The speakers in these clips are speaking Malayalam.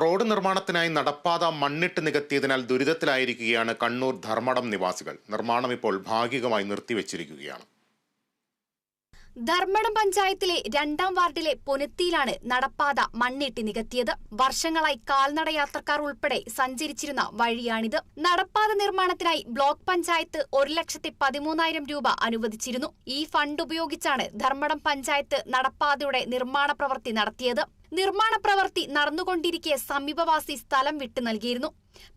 റോഡ് നിർമ്മാണത്തിനായി നടപ്പാത മണ്ണിട്ട് നികത്തിയതിനാൽ ദുരിതത്തിലായിരിക്കുകയാണ് കണ്ണൂർ ധർമ്മടം നിവാസികൾ. നിർമ്മാണം ഇപ്പോൾ ഭാഗികമായി നിർത്തിവെച്ചിരിക്കുകയാണ്. ധർമ്മടം പഞ്ചായത്തിലെ രണ്ടാം വാർഡിലെ പൊനത്തിയിലാണ് നടപ്പാത മണ്ണിട്ട് നികത്തിയത്. വർഷങ്ങളായി കാൽനട യാത്രക്കാർ ഉൾപ്പെടെ സഞ്ചരിച്ചിരുന്ന വഴിയാണിത്. നടപ്പാത നിർമ്മാണത്തിനായി ബ്ലോക്ക് പഞ്ചായത്ത് ഒരു ലക്ഷത്തി പതിമൂന്നായിരം രൂപ അനുവദിച്ചിരുന്നു. ഈ ഫണ്ട് ഉപയോഗിച്ചാണ് ധർമ്മടം പഞ്ചായത്ത് നടപ്പാതയുടെ നിർമ്മാണ പ്രവൃത്തി നടത്തിയത്. നിർമ്മാണ പ്രവൃത്തി നടന്നുകൊണ്ടിരിക്കെ സമീപവാസി സ്ഥലം വിട്ടു നൽകിയിരുന്നു.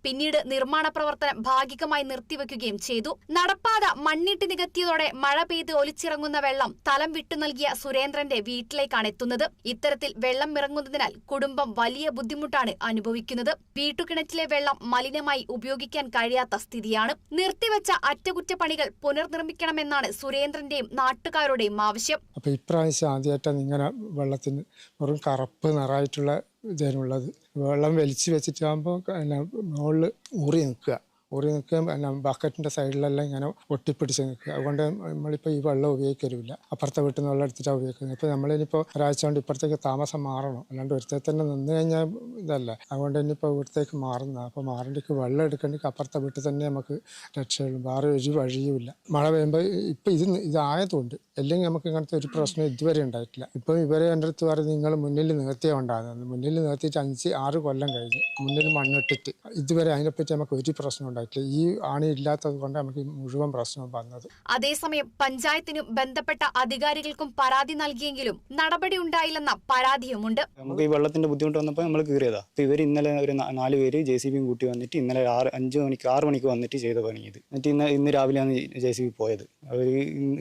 പിന്നീട് നിർമ്മാണ പ്രവർത്തനം ഭാഗികമായി നിർത്തിവെക്കുകയും ചെയ്തു. നടപ്പാത മണ്ണിട്ട് നികത്തിയതോടെ മഴ പെയ്ത് ഒലിച്ചിറങ്ങുന്ന വെള്ളം തലം വിട്ടു നൽകിയ സുരേന്ദ്രന്റെ വീട്ടിലേക്കാണ് എത്തുന്നത്. ഇത്തരത്തിൽ വെള്ളം ഇറങ്ങുന്നതിനാൽ കുടുംബം വലിയ ബുദ്ധിമുട്ടാണ് അനുഭവിക്കുന്നത്. വീട്ടുകിണറ്റിലെ വെള്ളം മലിനമായി ഉപയോഗിക്കാൻ കഴിയാത്ത സ്ഥിതിയാണ്. നിർത്തിവെച്ച അറ്റകുറ്റപ്പണികൾ പുനർനിർമ്മിക്കണമെന്നാണ് സുരേന്ദ്രന്റെയും നാട്ടുകാരുടെയും ആവശ്യം. ഇപ്രാവശ്യം ആദ്യമായിട്ടാണ് ഇങ്ങനെ വെള്ളത്തിന് വെറും കറുപ്പ് നിറായിട്ടുള്ള ഇതിനുള്ളത് വെള്ളം വലിച്ചു വെച്ചിട്ടാകുമ്പോൾ പിന്നെ മുകളിൽ ഊറി നിൽക്കുക. ഊറി നിൽക്കുകയും ബക്കറ്റിന്റെ സൈഡിലെല്ലാം ഇങ്ങനെ ഒട്ടിപ്പിടിച്ച് നിൽക്കുക. അതുകൊണ്ട് നമ്മളിപ്പോൾ ഈ വെള്ളം ഉപയോഗിക്കരുമില്ല അപ്പുറത്തെ വീട്ടിൽ നിന്ന് വെള്ളം എടുത്തിട്ടാണ് ഉപയോഗിക്കുന്നത്. ഇപ്പോൾ നമ്മളിനിപ്പോൾ ഒരാഴ്ച കൊണ്ട് ഇപ്പുറത്തേക്ക് താമസം മാറണം. അല്ലാണ്ട് ഒരുത്തേ തന്നെ നിന്ന് കഴിഞ്ഞാൽ ഇതല്ല. അതുകൊണ്ട് ഇനിയിപ്പോൾ ഇവിടത്തേക്ക് മാറുന്ന അപ്പോൾ മാറേണ്ടിക്ക് വെള്ളം എടുക്കണമെങ്കിൽ അപ്പുറത്തെ വീട്ടിൽ തന്നെ നമുക്ക് രക്ഷയുള്ളൂ. വേറെ ഒരു വഴിയുമില്ല. മഴ പെയ്യുമ്പോൾ ഇപ്പം ഇത് ഇതായതുകൊണ്ട് അല്ലെങ്കിൽ നമുക്ക് ഇങ്ങനത്തെ ഒരു പ്രശ്നം ഇതുവരെ ഉണ്ടായിട്ടില്ല. ഇപ്പം ഇവരെ എന്റെ അടുത്ത് പറഞ്ഞ് നിങ്ങൾ മുന്നിൽ നിർത്തിയേ ഉണ്ടാകുന്നത്. മുന്നിൽ നിർത്തിയിട്ട് അഞ്ച് ആറ് കൊല്ലം കഴിഞ്ഞ് മുന്നിൽ മണ്ണിട്ടിട്ട് ഇതുവരെ അതിനെപ്പറ്റി നമുക്ക് ഒരു പ്രശ്നം ഉണ്ടായിട്ടില്ല. ഈ ആണി ഇല്ലാത്തത് കൊണ്ട് നമുക്ക് മുഴുവൻ പ്രശ്നം വന്നത്. അതേസമയം പഞ്ചായത്തിനും ബന്ധപ്പെട്ട അധികാരികൾക്കും പരാതി നൽകിയെങ്കിലും നടപടി ഉണ്ടായില്ലെന്ന പരാതിയുമുണ്ട്. നമുക്ക് ഈ വെള്ളത്തിന്റെ ബുദ്ധിമുട്ട് വന്നപ്പോൾ നമ്മൾ കീറിയതാ. ഇവർ ഇന്നലെ ഒരു നാല് പേര് ജെ സി ബിയും കൂട്ടി വന്നിട്ട് ഇന്നലെ ആറ് അഞ്ച് മണിക്ക് ആറ് മണിക്ക് വന്നിട്ട് ചെയ്ത പണി ഇത് എന്നിട്ട് ഇന്ന് ഇന്ന് രാവിലെയാണ് ജെ സി ബി പോയത്. അവർ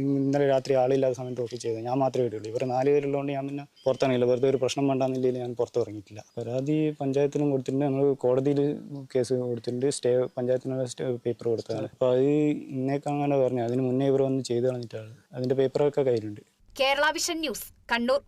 ഇന്നലെ രാത്രി ആളില്ലാത്ത സമയത്ത് ഒക്കെ ചെയ്തത്. ഞാൻ മാത്രമേ വീട്ടുള്ളൂ ഇവർ നാല് പേരുള്ളതുകൊണ്ട് ഞാൻ പിന്നെ പുറത്തിറങ്ങില്ല വെറുതെ ഒരു പ്രശ്നം വേണ്ടാന്നില്ലെങ്കിൽ ഞാൻ പുറത്തിറങ്ങിയിട്ടില്ല. പരാതി പഞ്ചായത്തിനും കൊടുത്തിട്ടുണ്ട്. നമ്മൾ കോടതിയിൽ കേസ് കൊടുത്തിട്ടുണ്ട്. സ്റ്റേ പഞ്ചായത്തിനുള്ള സ്റ്റേ പേപ്പർ കൊടുത്തതാണ്. അപ്പോൾ അത് ഇന്നേക്കങ്ങനെ പറഞ്ഞു അതിന് മുന്നേ ഇവർ വന്ന് ചെയ്ത് കളഞ്ഞിട്ടാണ്. അതിന്റെ പേപ്പറൊക്കെ കയ്യിലുണ്ട്. Kerala vision news Kannur.